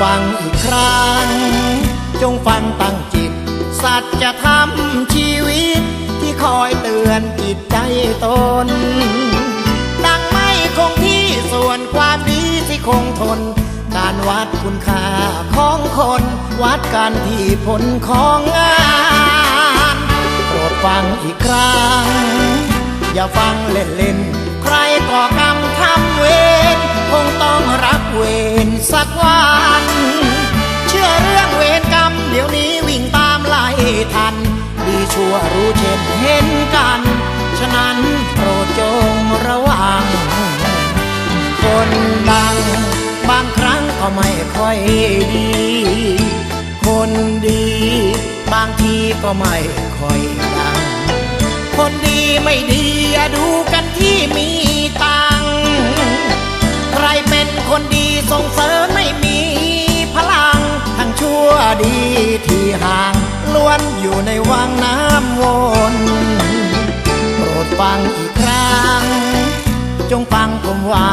ฟังอีกครั้ง จงฟังตั้งจิต สัจธรรมชีวิต ที่คอยเตือนจิตใจตน ดังไม่คงที่ส่วนความดีที่คงทน การวัดคุณค่าของคน วัดกันที่ผลของงานโปรดฟังอีกครั้ง อย่าฟังเล่นๆ ใครก่อกรรมทำเวร คงต้องรับเวรสักวัน เชื่อเรื่องเวรกรรม เดี๋ยวนี้วิ่งตามไล่ทัน ดีชั่วรู้เช่นเห็นกัน ฉะนั้นโปรดจงระวัง คนดังบางครั้งก็ไม่ค่อยดี คนดี บางทีก็ไม่ค่อยดัง คนดีไม่ดีอย่าดูกันที่มีตัง ส่งเสริมไม่มีพลัง ทั้งชั่วดีที่ห่าง ล้วนอยู่ในวังน้ำวนโปรดฟังอีกครั้ง จงฟังผมว่า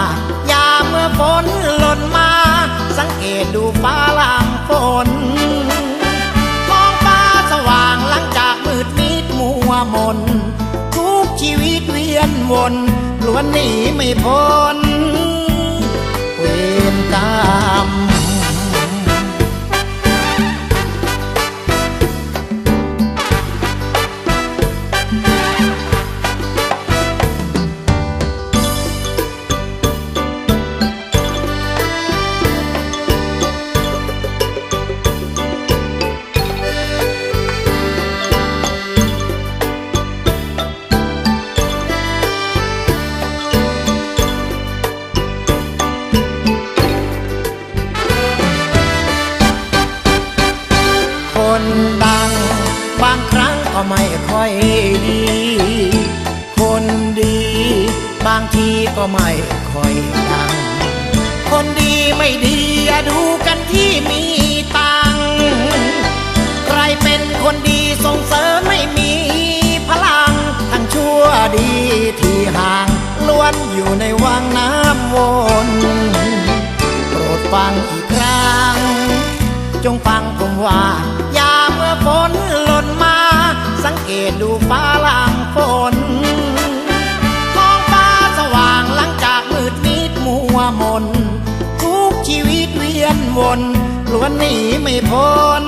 อย่าเมื่อฝนหล่นมา สังเกตดูฟ้าหลังฝนท้องฟ้าสว่างหลังจากมืดมิดมัวมน ทุกชีวิตเวียนวนล้วนหนีไม่พ้น กรรม คนดัง บางครั้งก็ไม่ค่อยดี คนดี บางทีก็ไม่ค่อยดัง คนดีไม่ดีอย่าดูกันที่มีตัง ใครเป็นคนดีส่งเสริมไม่มีพลัง ทั้งชั่วดีที่ห่าง ล้วนอยู่ในวังน้ำวนโปรดฟังอีกครั้งจงฟังผมว่า เกตดูฟ้าหลังฝน ท้องฟ้าสว่างหลังจากมืดมิดมัวมน ทุกชีวิตเวียนวนล้วนหนีไม่พ้น